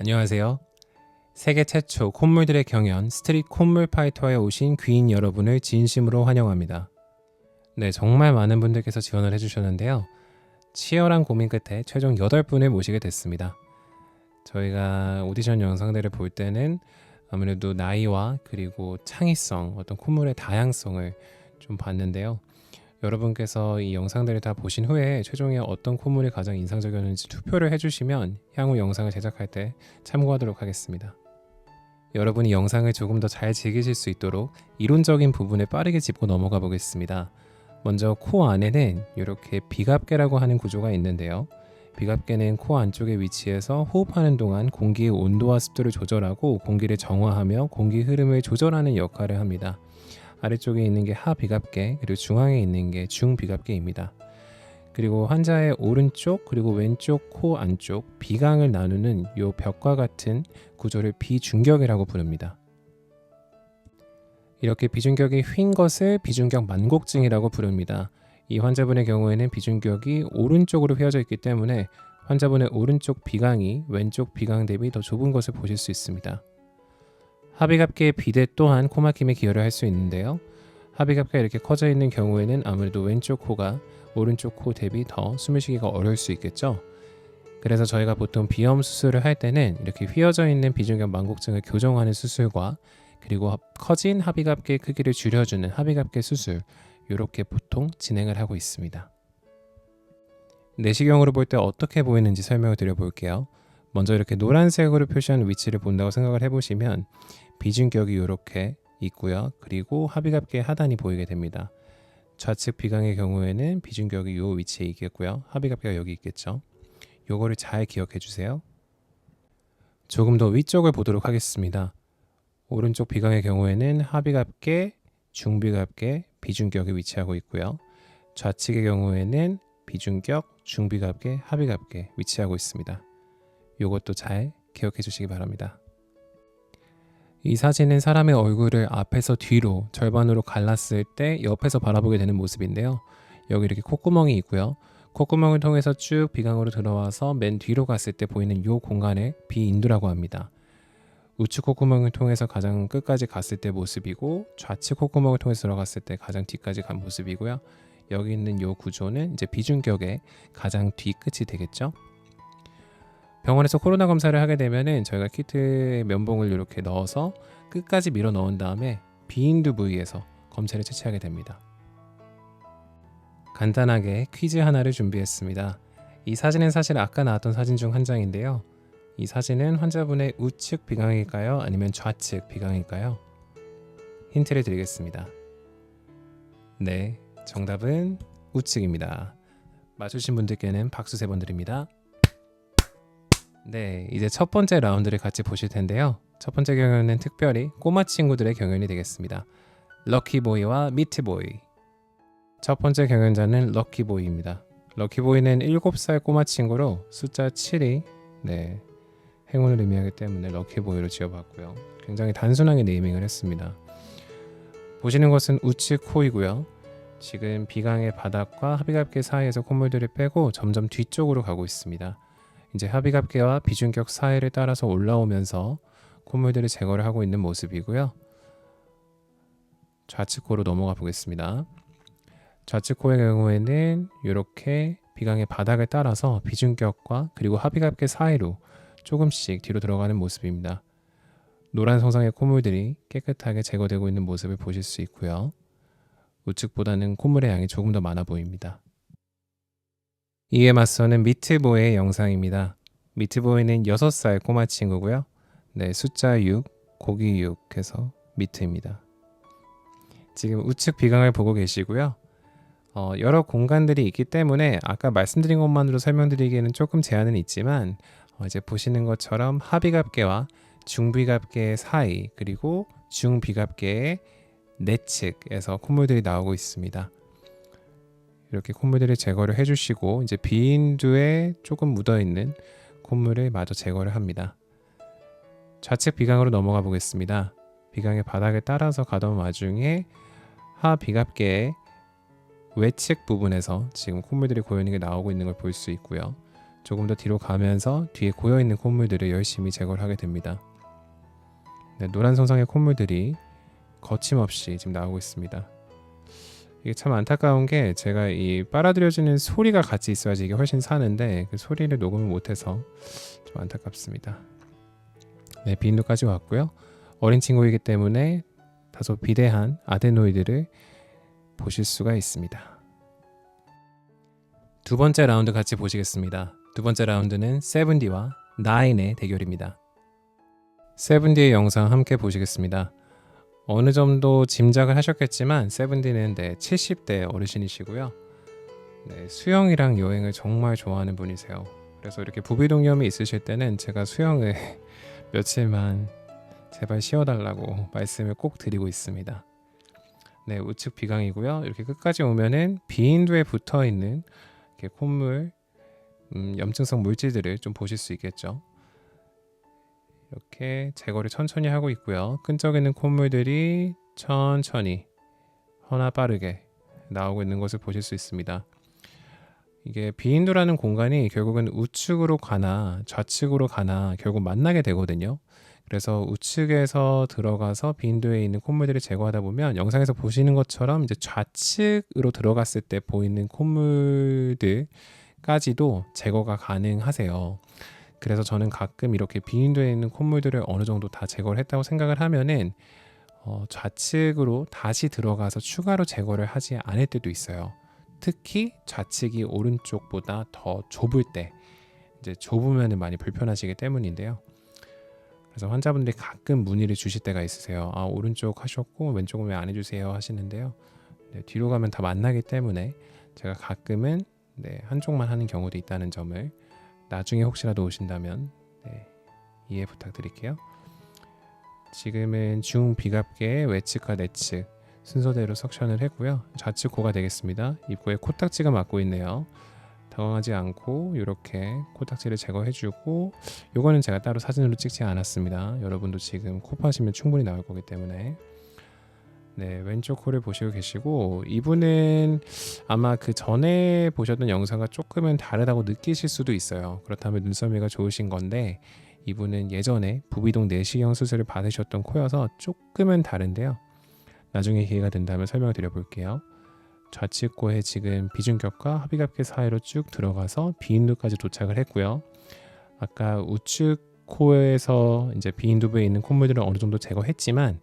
안녕하세요. 세계 최초 콧물들의 경연 스트릿 콧물 파이터에 오신 귀인 여러분을 진심으로 환영합니다. 네, 정말 많은 분들께서 지원을 해주셨는데요. 치열한 고민 끝에 최종 8분을 모시게 됐습니다. 저희가 오디션 영상들을 볼 때는 아무래도 나이와 그리고 창의성, 어떤 콧물의 다양성을 좀 봤는데요. 여러분께서 이 영상들을 다 보신 후에 최종에 어떤 콧물이 가장 인상적이었는지 투표를 해주시면 향후 영상을 제작할 때 참고하도록 하겠습니다. 여러분이 영상을 조금 더 잘 즐기실 수 있도록 이론적인 부분을 빠르게 짚고 넘어가 보겠습니다. 먼저 코 안에는 이렇게 비갑계라고 하는 구조가 있는데요. 비갑계는 코 안쪽에 위치해서 호흡하는 동안 공기의 온도와 습도를 조절하고 공기를 정화하며 공기 흐름을 조절하는 역할을 합니다. 아래쪽에 있는 게 하비갑계 그리고 중앙에 있는 게 중비갑계입니다. 그리고 환자의 오른쪽 그리고 왼쪽 코 안쪽 비강을 나누는 요 벽과 같은 구조를 비중격이라고 부릅니다. 이렇게 비중격이 휜 것을 비중격 만곡증이라고 부릅니다. 이 환자분의 경우에는 비중격이 오른쪽으로 휘어져 있기 때문에 환자분의 오른쪽 비강이 왼쪽 비강 대비 더 좁은 것을 보실 수 있습니다. 합의갑계의 비대 또한 코막힘에 기여를 할 수 있는데요. 합의갑계가 이렇게 커져 있는 경우에는 아무래도 왼쪽 코가 오른쪽 코 대비 더 숨을 쉬기가 어려울 수 있겠죠. 그래서 저희가 보통 비염 수술을 할 때는 이렇게 휘어져 있는 비중격 만곡증을 교정하는 수술과 그리고 커진 합의갑계 크기를 줄여주는 합의갑계 수술 이렇게 보통 진행을 하고 있습니다. 내시경으로 볼 때 어떻게 보이는지 설명을 드려볼게요. 먼저 이렇게 노란색으로 표시한 위치를 본다고 생각을 해보시면 비중격이 이렇게 있고요. 그리고 합의갑계 하단이 보이게 됩니다. 좌측 비강의 경우에는 비중격이 이 위치에 있겠고요. 합의갑계가 여기 있겠죠. 요거를 잘 기억해 주세요. 조금 더 위쪽을 보도록 하겠습니다. 오른쪽 비강의 경우에는 합의갑계, 중비갑계, 비중격이 위치하고 있고요. 좌측의 경우에는 비중격, 중비갑계, 합의갑계 위치하고 있습니다. 요것도 잘 기억해 주시기 바랍니다. 이 사진은 사람의 얼굴을 앞에서 뒤로 절반으로 갈랐을 때 옆에서 바라보게 되는 모습인데요. 여기 이렇게 콧구멍이 있고요. 콧구멍을 통해서 쭉 비강으로 들어와서 맨 뒤로 갔을 때 보이는 이 공간을 비인두라고 합니다. 우측 콧구멍을 통해서 가장 끝까지 갔을 때 모습이고 좌측 콧구멍을 통해서 들어갔을 때 가장 뒤까지 간 모습이고요. 여기 있는 이 구조는 이제 비중격의 가장 뒤끝이 되겠죠. 병원에서 코로나 검사를 하게 되면은 저희가 키트에 면봉을 이렇게 넣어서 끝까지 밀어 넣은 다음에 비인두 부위에서 검체를 채취하게 됩니다. 간단하게 퀴즈 하나를 준비했습니다. 이 사진은 사실 아까 나왔던 사진 중 한 장인데요. 이 사진은 환자분의 우측 비강일까요? 아니면 좌측 비강일까요? 힌트를 드리겠습니다. 네, 정답은 우측입니다. 맞추신 분들께는 박수 세 번 드립니다. 네, 이제 첫 번째 라운드를 같이 보실 텐데요. 첫 번째 경연은 특별히 꼬마 친구들의 경연이 되겠습니다. 럭키보이와 미트보이. 첫 번째 경연자는 럭키보이입니다. 럭키보이는 7살 꼬마 친구로 숫자 7이 네, 행운을 의미하기 때문에 럭키보이로 지어봤고요. 굉장히 단순하게 네이밍을 했습니다. 보시는 것은 우측 코이고요. 지금 비강의 바닥과 합의갑계 사이에서 콧물들을 빼고 점점 뒤쪽으로 가고 있습니다. 이제 합의갑계와 비중격 사이를 따라서 올라오면서 콧물들을 제거를 하고 있는 모습이고요. 좌측 코로 넘어가 보겠습니다. 좌측 코의 경우에는 이렇게 비강의 바닥을 따라서 비중격과 그리고 합의갑계 사이로 조금씩 뒤로 들어가는 모습입니다. 노란 성상의 콧물들이 깨끗하게 제거되고 있는 모습을 보실 수 있고요. 우측보다는 콧물의 양이 조금 더 많아 보입니다. 이에 맞서는 미트보이의 영상입니다. 미트보이는 6살 꼬마 친구고요. 네, 숫자 6, 고기 6 해서 미트입니다. 지금 우측 비강을 보고 계시고요. 어, 여러 공간들이 있기 때문에 아까 말씀드린 것만으로 설명드리기에는 조금 제한은 있지만 어, 이제 보시는 것처럼 하비갑계와 중비갑계 사이 그리고 중비갑계의 내측에서 콧물들이 나오고 있습니다. 이렇게 콧물들을 제거를 해주시고 이제 비인두에 조금 묻어 있는 콧물을 마저 제거를 합니다. 좌측 비강으로 넘어가 보겠습니다. 비강의 바닥을 따라서 가던 와중에 하 비갑계의 외측 부분에서 지금 콧물들이 고여 있는 게 나오고 있는 걸 볼 수 있고요. 조금 더 뒤로 가면서 뒤에 고여 있는 콧물들을 열심히 제거를 하게 됩니다. 네, 노란 손상의 콧물들이 거침없이 지금 나오고 있습니다. 이게 참 안타까운 게 제가 이 빨아들여지는 소리가 같이 있어야지 이게 훨씬 사는데 그 소리를 녹음을 못해서 좀 안타깝습니다. 네, 비인도까지 왔고요. 어린 친구이기 때문에 다소 비대한 아데노이드를 보실 수가 있습니다. 두 번째 라운드 같이 보시겠습니다. 두 번째 라운드는 세븐디와 나인의 대결입니다. 세븐디의 영상 함께 보시겠습니다. 어느 정도 짐작을 하셨겠지만 세븐디는 네, 70대 어르신이시고요. 네, 수영이랑 여행을 정말 좋아하는 분이세요. 그래서 이렇게 부비동염이 있으실 때는 제가 수영을 며칠만 제발 쉬어달라고 말씀을 꼭 드리고 있습니다. 네, 우측 비강이고요. 이렇게 끝까지 오면은 비인두에 붙어 있는 콧물, 음, 염증성 물질들을 좀 보실 수 있겠죠. 이렇게 제거를 천천히 하고 있고요. 끈적이는 콧물들이 천천히 허나 빠르게 나오고 있는 것을 보실 수 있습니다. 이게 비인두라는 공간이 결국은 우측으로 가나 좌측으로 가나 결국 만나게 되거든요. 그래서 우측에서 들어가서 빈도에 있는 콧물들을 제거하다 보면 영상에서 보시는 것처럼 이제 좌측으로 들어갔을 때 보이는 콧물들까지도 제거가 가능하세요. 그래서 저는 가끔 이렇게 빈도에 있는 콧물들을 어느 정도 다 제거를 했다고 생각을 하면은 어, 좌측으로 다시 들어가서 추가로 제거를 하지 않을 때도 있어요. 특히 좌측이 오른쪽보다 더 좁을 때 이제 좁으면 많이 불편하시기 때문인데요. 그래서 환자분들이 가끔 문의를 주실 때가 있으세요. 아 오른쪽 하셨고 왼쪽은 왜 안 해주세요 하시는데요. 네, 뒤로 가면 다 만나기 때문에 제가 가끔은 네, 한쪽만 하는 경우도 있다는 점을 나중에 혹시라도 오신다면 네, 이해 부탁드릴게요. 지금은 중 비갑계 외측과 내측 순서대로 석션을 했고요. 좌측 코가 되겠습니다. 입구에 코딱지가 맞고 있네요. 당황하지 않고 이렇게 코딱지를 제거해주고 이거는 제가 따로 사진으로 찍지 않았습니다. 여러분도 지금 코 파시면 충분히 나올 거기 때문에 네 왼쪽 코를 보시고 계시고 이분은 아마 그 전에 보셨던 영상과 조금은 다르다고 느끼실 수도 있어요. 그렇다면 눈썰미가 좋으신 건데 이분은 예전에 부비동 내시경 수술을 받으셨던 코여서 조금은 다른데요. 나중에 기회가 된다면 설명을 드려볼게요. 좌측 코에 지금 비중격과 합의갑계 사이로 쭉 들어가서 비인두까지 도착을 했고요. 아까 우측 코에서 이제 비인두부에 있는 콧물들을 어느 정도 제거했지만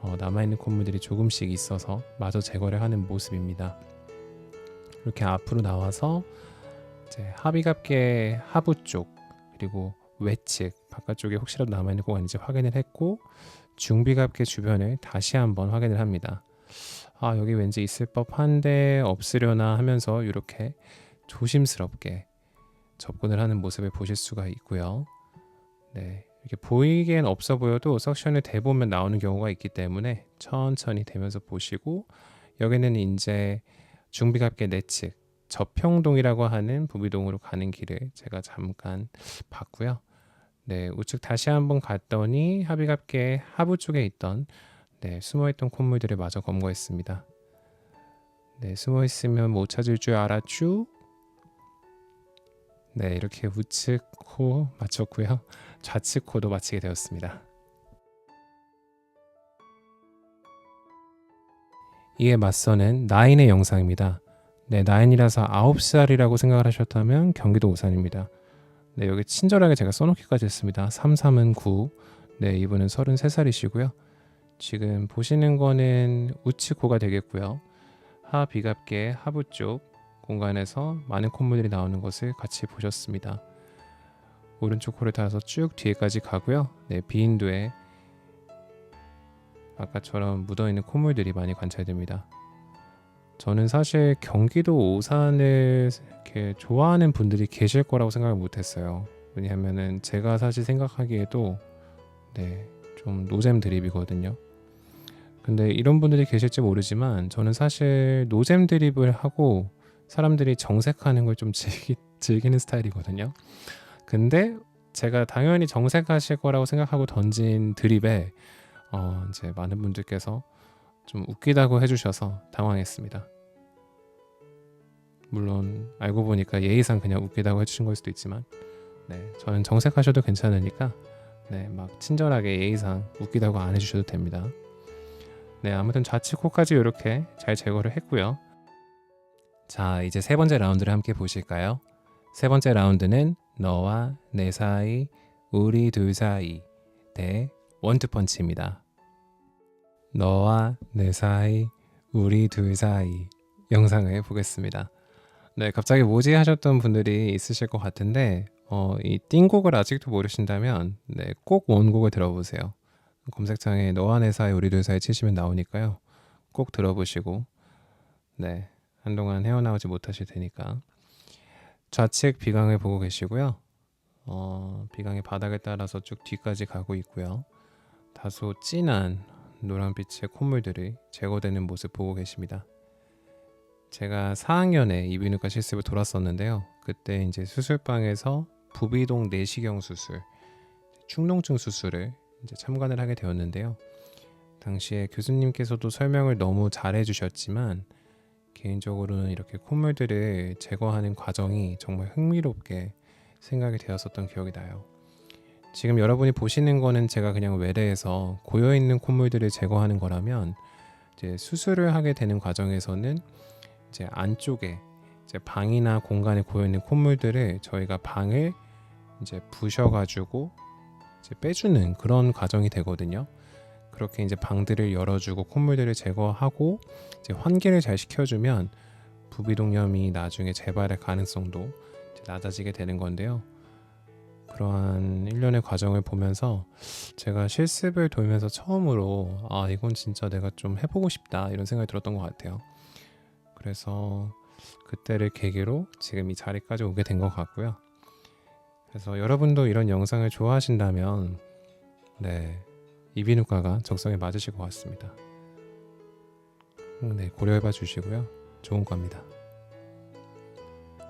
어, 남아 있는 콧물들이 조금씩 있어서 마저 제거를 하는 모습입니다. 이렇게 앞으로 나와서 이제 합의갑계 하부 쪽 그리고 외측 바깥쪽에 혹시라도 남아 있는 코가 있는지 확인을 했고 중비갑계 주변을 다시 한번 확인을 합니다. 아 여기 왠지 있을 법한데 없으려나 하면서 이렇게 조심스럽게 접근을 하는 모습을 보실 수가 있고요. 네, 이렇게 보이기엔 없어 보여도 석션을 대보면 나오는 경우가 있기 때문에 천천히 대면서 보시고 여기는 이제 중비갑계 내측 저평동이라고 하는 부비동으로 가는 길을 제가 잠깐 봤고요. 네, 우측 다시 한번 갔더니 합의갑계 하부 쪽에 있던 네, 숨어있던 콧물들을 마저 검거했습니다. 네, 숨어있으면 못 찾을 줄 알았죠? 네, 이렇게 우측 코 마쳤고요. 좌측 코도 마치게 되었습니다. 이에 맞서는 나인의 영상입니다. 네, 나인이라서 9살이라고 생각을 하셨다면 경기도 오산입니다. 네, 여기 친절하게 제가 써놓기까지 했습니다. 33은 9. 네, 이분은 33살이시고요. 지금 보시는 거는 우측코가 되겠고요. 하 비갑계 하부 쪽 공간에서 많은 콧물들이 나오는 것을 같이 보셨습니다. 오른쪽 코를 따라서 쭉 뒤에까지 가고요. 네, 비인두에 아까처럼 묻어있는 콧물들이 많이 관찰됩니다. 저는 사실 경기도 오산을 이렇게 좋아하는 분들이 계실 거라고 생각을 못했어요. 왜냐하면은 제가 사실 생각하기에도 네, 좀 노잼 드립이거든요. 근데 이런 분들이 계실지 모르지만 저는 사실 노잼 드립을 하고 사람들이 정색하는 걸 좀 즐기, 즐기는 스타일이거든요. 근데 제가 당연히 정색하실 거라고 생각하고 던진 드립에 어, 이제 많은 분들께서 좀 웃기다고 해주셔서 당황했습니다. 물론 알고 보니까 예의상 그냥 웃기다고 해주신 걸 수도 있지만 네 저는 정색하셔도 괜찮으니까 네막 친절하게 예의상 웃기다고 안 해주셔도 됩니다. 네 아무튼 좌측 코까지 이렇게 잘 제거를 했고요. 자 이제 세 번째 라운드를 함께 보실까요? 세 번째 라운드는 너와 내 사이 우리 둘 사이 대 원투펀치입니다. 너와 내 사이 우리 둘 사이 영상을 보겠습니다. 네, 갑자기 뭐지 하셨던 분들이 있으실 것 같은데 어, 이 띵곡을 아직도 모르신다면 네, 꼭 원곡을 들어보세요. 검색창에 너와 내 사이 우리 둘 사이 치시면 나오니까요. 꼭 들어보시고 네, 한동안 헤어나오지 못하실 테니까 좌측 비강을 보고 계시고요. 어, 비강의 바닥을 따라서 쭉 뒤까지 가고 있고요. 다소 진한 노란빛의 콧물들이 제거되는 모습 보고 계십니다. 제가 4학년에 이비인후과 실습을 돌았었는데요. 그때 이제 수술방에서 부비동 내시경 수술, 충농증 수술을 이제 참관을 하게 되었는데요. 당시에 교수님께서도 설명을 너무 잘해 주셨지만 개인적으로는 이렇게 콧물들을 제거하는 과정이 정말 흥미롭게 생각이 되었었던 기억이 나요. 지금 여러분이 보시는 거는 제가 그냥 외래에서 고여 있는 콧물들을 제거하는 거라면 이제 수술을 하게 되는 과정에서는 이제 안쪽에 이제 방이나 공간에 고여 있는 콧물들을 저희가 방을 이제 부셔가지고 이제 빼주는 그런 과정이 되거든요. 그렇게 이제 방들을 열어주고 콧물들을 제거하고 이제 환기를 잘 시켜주면 부비동염이 나중에 재발할 가능성도 낮아지게 되는 건데요. 그러한 일련의 과정을 보면서 제가 실습을 돌면서 처음으로 아 이건 진짜 내가 좀 해보고 싶다 이런 생각이 들었던 것 같아요. 그래서 그때를 계기로 지금 이 자리까지 오게 된 것 같고요. 그래서 여러분도 이런 영상을 좋아하신다면 네 이비인후과가 적성에 맞으실 것 같습니다. 네 고려해봐 주시고요. 좋은 과입니다.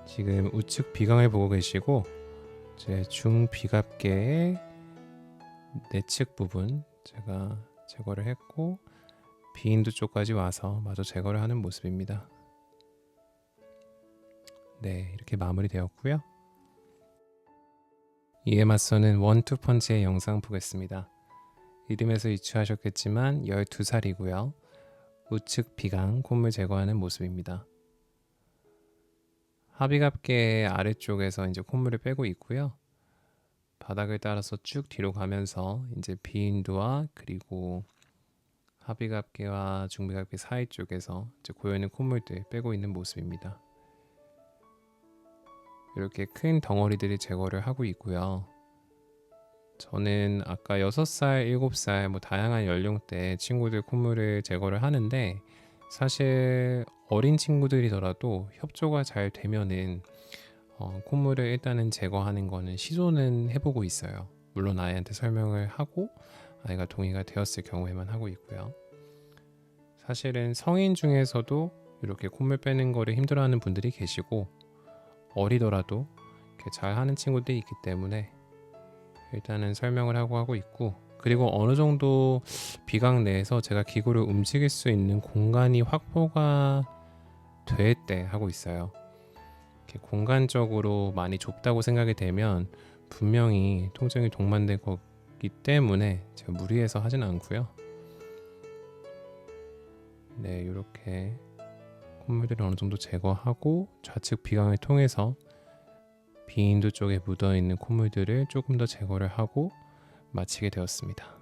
지금 우측 비강을 보고 계시고 제 중비갑계의 내측 부분 제가 제거를 했고 비인두 쪽까지 와서 마저 제거를 하는 모습입니다. 네, 이렇게 마무리되었고요. 이에 맞서는 원투 펀치의 영상 보겠습니다. 이름에서 유추하셨겠지만 12살이고요. 우측 비강 콧물 제거하는 모습입니다. 합의갑계 아래쪽에서 이제 콧물을 빼고 있고요. 바닥을 따라서 쭉 뒤로 가면서 이제 비인두와 그리고 합의갑계와 중비갑계 사이 쪽에서 이제 고여있는 콧물들 빼고 있는 모습입니다. 이렇게 큰 덩어리들이 제거를 하고 있고요. 저는 아까 6살, 7살 뭐 다양한 연령대 친구들 콧물을 제거를 하는데 사실 어린 친구들이더라도 협조가 잘 되면은 어, 콧물을 일단은 제거하는 거는 시도는 해보고 있어요. 물론 아이한테 설명을 하고 아이가 동의가 되었을 경우에만 하고 있고요. 사실은 성인 중에서도 이렇게 콧물 빼는 거를 힘들어하는 분들이 계시고 어리더라도 잘 하는 친구들이 있기 때문에 일단은 설명을 하고 하고 있고 그리고 어느 정도 비강 내에서 제가 기구를 움직일 수 있는 공간이 확보가 될 때 하고 있어요. 이렇게 공간적으로 많이 좁다고 생각이 되면 분명히 통증이 동반될 거기 때문에 제가 무리해서 하진 않고요. 네, 이렇게 콧물들을 어느 정도 제거하고 좌측 비강을 통해서 비인두 쪽에 묻어 있는 콧물들을 조금 더 제거를 하고 마치게 되었습니다.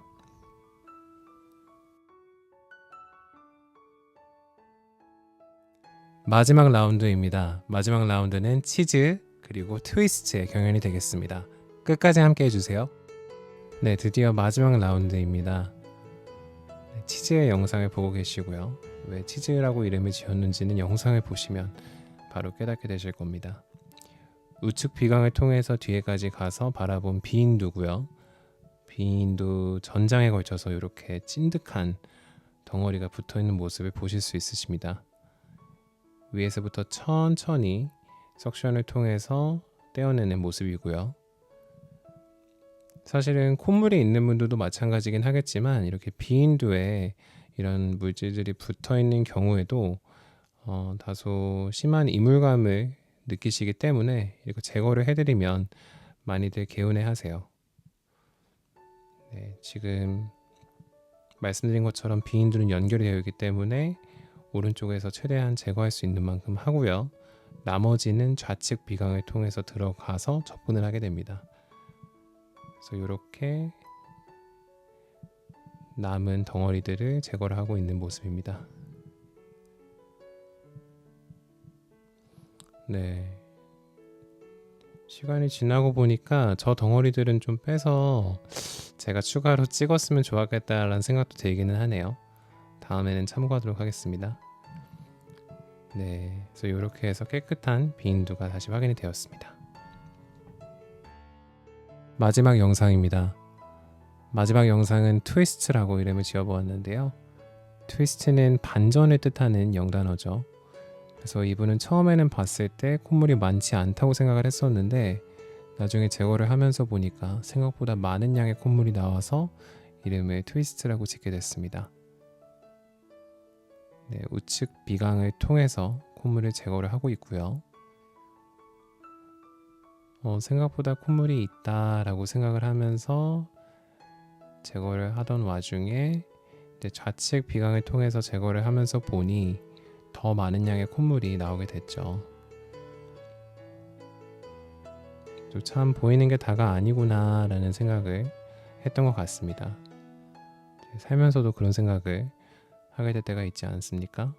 마지막 라운드입니다. 마지막 라운드는 치즈 그리고 트위스트의 경연이 되겠습니다. 끝까지 함께 해주세요. 네, 드디어 마지막 라운드입니다. 네, 치즈의 영상을 보고 계시고요. 왜 치즈라고 이름을 지었는지는 영상을 보시면 바로 깨닫게 되실 겁니다. 우측 비강을 통해서 뒤에까지 가서 바라본 비인두고요. 비인두 전장에 걸쳐서 이렇게 찐득한 덩어리가 붙어 있는 모습을 보실 수 있으십니다. 위에서부터 천천히 석션을 통해서 떼어내는 모습이고요. 사실은 콧물이 있는 분들도 마찬가지긴 하겠지만 이렇게 비인두에 이런 물질들이 붙어 있는 경우에도 어, 다소 심한 이물감을 느끼시기 때문에 이렇게 제거를 해드리면 많이들 개운해 하세요. 네, 지금 말씀드린 것처럼 비인두는 연결이 되어 있기 때문에 오른쪽에서 최대한 제거할 수 있는 만큼 하고요. 나머지는 좌측 비강을 통해서 들어가서 접근을 하게 됩니다. 그래서 이렇게 남은 덩어리들을 제거를 하고 있는 모습입니다. 네. 시간이 지나고 보니까 저 덩어리들은 좀 빼서 제가 추가로 찍었으면 좋았겠다라는 생각도 들기는 하네요. 다음에는 참고하도록 하겠습니다. 네, 그래서 이렇게 해서 깨끗한 비인두가 다시 확인이 되었습니다. 마지막 영상입니다. 마지막 영상은 트위스트라고 이름을 지어보았는데요. 트위스트는 반전을 뜻하는 영단어죠. 그래서 이분은 처음에는 봤을 때 콧물이 많지 않다고 생각을 했었는데 나중에 제거를 하면서 보니까 생각보다 많은 양의 콧물이 나와서 이름을 트위스트라고 짓게 됐습니다. 네, 우측 비강을 통해서 콧물을 제거를 하고 있고요. 어, 생각보다 콧물이 있다라고 생각을 하면서 제거를 하던 와중에 좌측 비강을 통해서 제거를 하면서 보니 더 많은 양의 콧물이 나오게 됐죠. 또참 보이는 게 다가 아니구나라는 생각을 했던 것 같습니다. 살면서도 그런 생각을 하게 될 때가 있지 않습니까?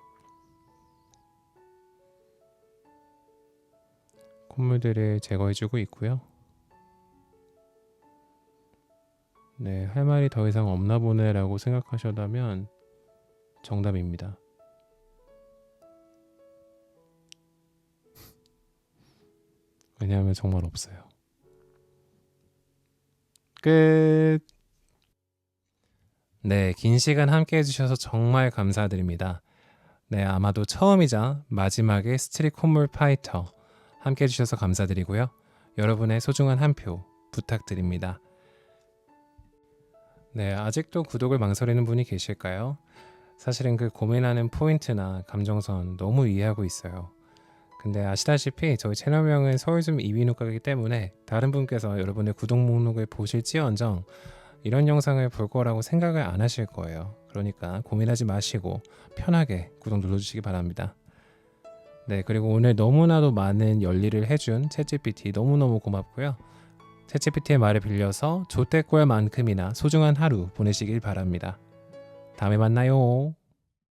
콧물들을 제거해주고 있고요. 네, 할 말이 더 이상 없나 보네라고 생각하셨다면 정답입니다. 왜냐하면 정말 없어요. 끝. 네, 긴 시간 함께 해주셔서 정말 감사드립니다. 네, 아마도 처음이자 마지막의 스트릿 콧물 파이터 함께 해주셔서 감사드리고요. 여러분의 소중한 한 표 부탁드립니다. 네, 아직도 구독을 망설이는 분이 계실까요? 사실은 그 고민하는 포인트나 감정선 너무 이해하고 있어요. 근데 아시다시피 저희 채널명은 서울줌 이비인후과이기 때문에 다른 분께서 여러분의 구독 목록을 보실지언정 이런 영상을 볼 거라고 생각을 안 하실 거예요. 그러니까 고민하지 마시고 편하게 구독 눌러주시기 바랍니다. 네, 그리고 오늘 너무나도 많은 열일을 해준 챗GPT 너무너무 고맙고요. 챗GPT의 말을 빌려서 조태꿀만큼이나 소중한 하루 보내시길 바랍니다. 다음에 만나요.